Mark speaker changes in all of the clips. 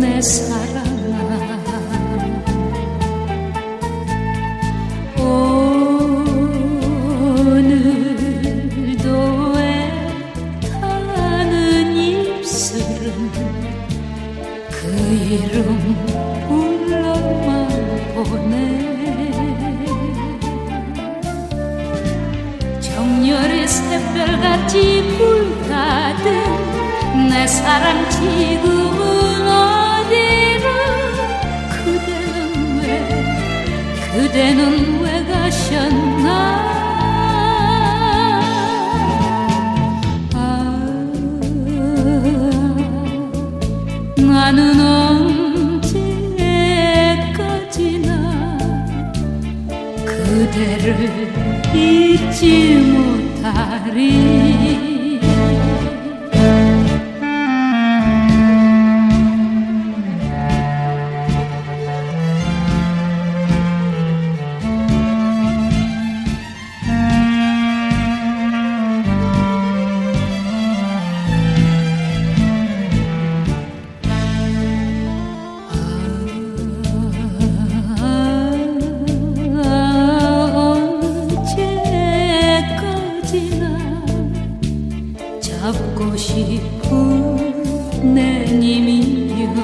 Speaker 1: 내 사랑아 오늘도 애타는 입술은 그 이름 불러만 보네. 정열의 새별같이 불타든 내 사랑 지금은 어디로? 그대는 왜 그대는 왜 가셨나? 아, 나는 언제까지나 그대를 잊지 못하리 잡고 싶은 내 님이여.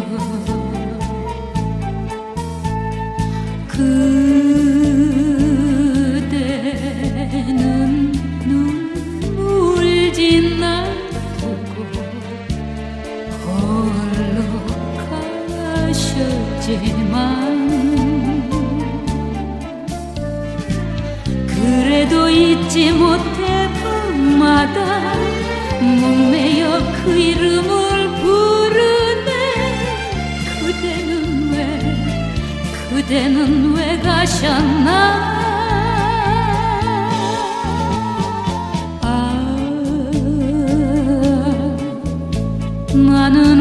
Speaker 1: 그대는 눈물 진 날 두고 홀로 가셨지만 그래도 잊지 못해 밤마다 목매여 그 이름을 부르네. 그대는 왜 그대는 왜 가셨나? 아 나는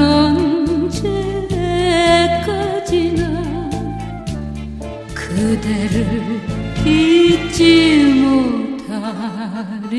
Speaker 1: 언제까지나 그대를 잊지 못하리